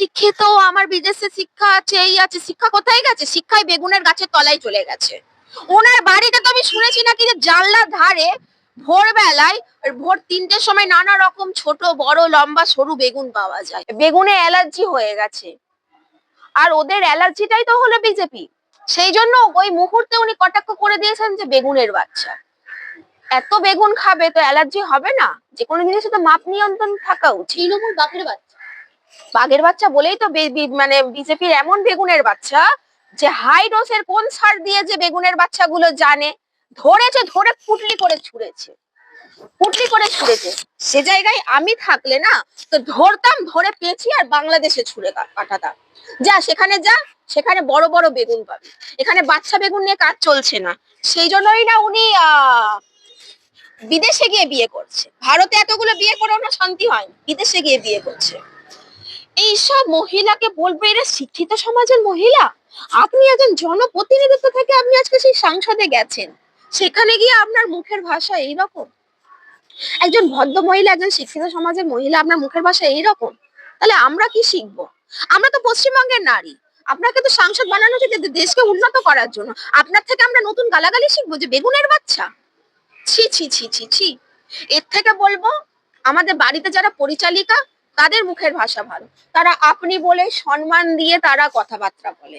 শিক্ষিত, আমার বিদেশে শিক্ষা আছে, এই আছে, শিক্ষা কোথায় গেছে? শিক্ষায় বেগুনের গাছের তলায় চলে গেছে। ওনার বাড়িতে তো আমি শুনেছি নাকি যে জানলার ধারে ভোরবেলায় ভোর তিনটের সময় নানা রকম ছোট, বড়, লম্বা, সরু বেগুন পাওয়া যায়। বেগুনে অ্যালার্জি হয়ে গেছে। আর ওদের অ্যালার্জিটাই তো হলো বিজেপি। সেই জন্য ওই মুহূর্তে উনি কটাক্ষ করে দিয়েছেন যে বেগুনের বাচ্চা। এত বেগুন খাবে তো অ্যালার্জি হবে না? যে কোনো জিনিসে তো মাপ নিয়ন্ত্রণ থাকা উচিত। তৃণমূল বাঘের বাচ্চা। বাঘের বাচ্চা বলেই তো মানে বিজেপির এমন বেগুনের বাচ্চা যে হাই ডোসের কোন সার দিয়ে যে বেগুনের বাচ্চাগুলো জানে, ধরেছে, ধরে পুটলি করে ছুঁড়েছে। পুটলি করে ছুঁড়েছে। সে জায়গায় আমি থাকলে না, তো ধরতাম, ধরে পেঁচি আর বাংলাদেশে ছুঁড়ে পাঠাতাম। যা, সেখানে যা, সেখানে বড় বড় বেগুন পাবে। এখানে বাচ্চা বেগুন নিয়ে কাজ চলছে না। সেই জন্যই না উনি বিদেশে গিয়ে বিয়ে করছে। ভারতে এতগুলো বিয়ে করে শান্তি হয়নি। বিদেশে গিয়ে বিয়ে করছে। এইসব মহিলাকে বলব এরা শিক্ষিত সমাজের মহিলা? আপনি একজন জনপ্রতিনিধিত্ব থেকে আপনি আজকে সেই সংসদে গেছেন। সেখানে গিয়ে আপনার মুখের ভাষা এইরকম? একজন ভদ্র মহিলা, একজন শিক্ষিত সমাজের মহিলা, আপনার মুখের ভাষা এইরকম? তাহলে আমরা কি শিখব? আমরা তো পশ্চিমবঙ্গের নারী। আপনাকে তো সাংসদ বানানো হচ্ছে দেশকে উন্নত করার জন্য। আপনার থেকে আমরা নতুন গালাগালি শিখব যে বেগুনের বাচ্চা? ছি ছি ছি ছি ছি। এর থেকে বলব, আমাদের বাড়িতে যারা পরিচালিকা তাদের মুখের ভাষা ভালো। তারা আপনি বলে সম্মান দিয়ে তারা কথাবার্তা বলে।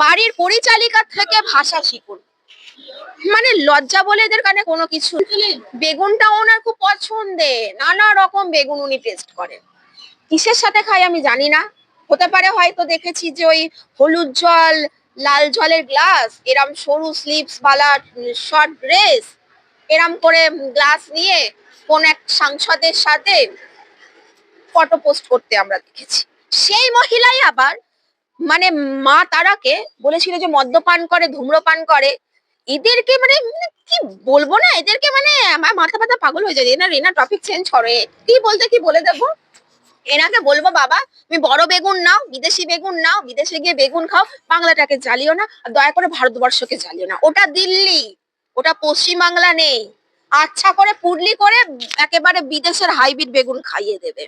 বাড়ির পরিচালিকার থেকে ভাষা শিখুন। মানে লজ্জা বলে এদের কানে কোনো কিছু। বেগুনটা ওনার খুব পছন্দের নানা রকম বেগুন উনি টেস্ট করেন। কিসের সাথে খায় আমি জানি না। হতে পারে হয়তো দেখেছি যে ওই হলুদ জল, লাল জলের গ্লাস এরম সরু স্লিপস বালা শর্ট ড্রেস এরম করে গ্লাস নিয়ে কোন এক সাংসদের সাথে ফটো পোস্ট করতে আমরা দেখেছি। সেই মহিলাই আবার মানে মা তারাকে বলেছিল যে মদ্যপান করে, ধূম্রপান করে। এদেরকে মানে মানে কি বলব না? এদেরকে মানে আমার মাথা ব্যথা পাগল হয়ে যায়। এনার এনার টপিক চেঞ্জ করে। কি বলতে, কি বলে দেবো? এনাকে বলব, বাবা, তুমি বড় বেগুন নাও, বিদেশি বেগুন নাও, বিদেশে গিয়ে বেগুন খাও, বাংলাটাকে জ্বালিও না, আর দয়া করে ভারতবর্ষকে জ্বালিও না। ওটা দিল্লি, ওটা পশ্চিম বাংলা নেই। আচ্ছা করে পুডলি করে, একেবারে বিদেশের হাইব্রিড বেগুন খাইয়ে দেবে।